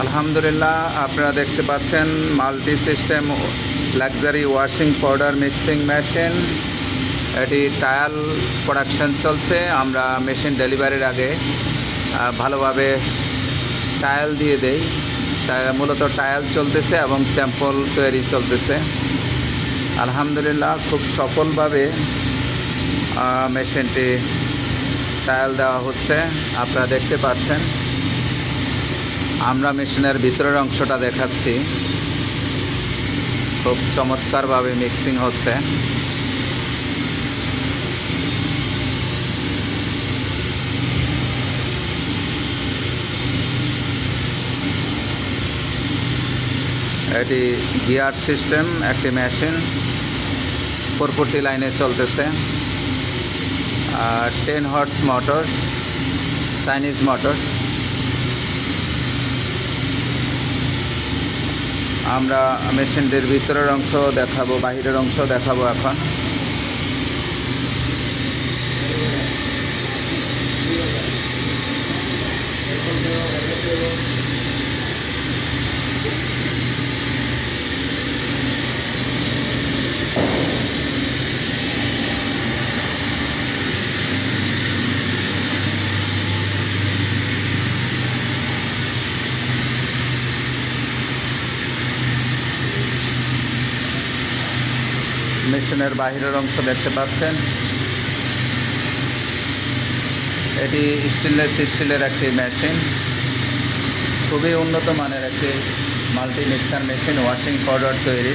আলহামদুলিল্লাহ, আপনারা দেখতে পাচ্ছেন multi system luxury washing powder mixing machine. এটি টায়াল প্রোডাকশন চলছে, আমরা মেশিন ডেলিভারির আগে ভালোভাবে টায়াল দিয়ে দেই। মূলত টায়াল চলতেছে এবং স্যাম্পল তৈরি চলতেছে। আলহামদুলিল্লাহ, খুব সফলভাবে মেশিনটি টায়াল দেওয়া হচ্ছে, আপনারা দেখতে পাচ্ছেন। আমরা মেশিনের ভিতরের অংশটা দেখাচ্ছি। খুব চমৎকারভাবে মিক্সিং হচ্ছে। এটি গিয়ার সিস্টেম, একটি মেশিন। পরপরটি লাইনে চলতেছে। আর ten horse motor Chinese motor আমরা মেশিনটির ভিতরের অংশ দেখাবো বাহিরের অংশ দেখাবো এখন। মেশিনের বাহিরের অংশ দেখতে পাচ্ছেন। এটি স্টেনলেস স্টিলের একটি মেশিন। খুবই উন্নত মানের একটি multi mixer machine, washing powder তৈরি।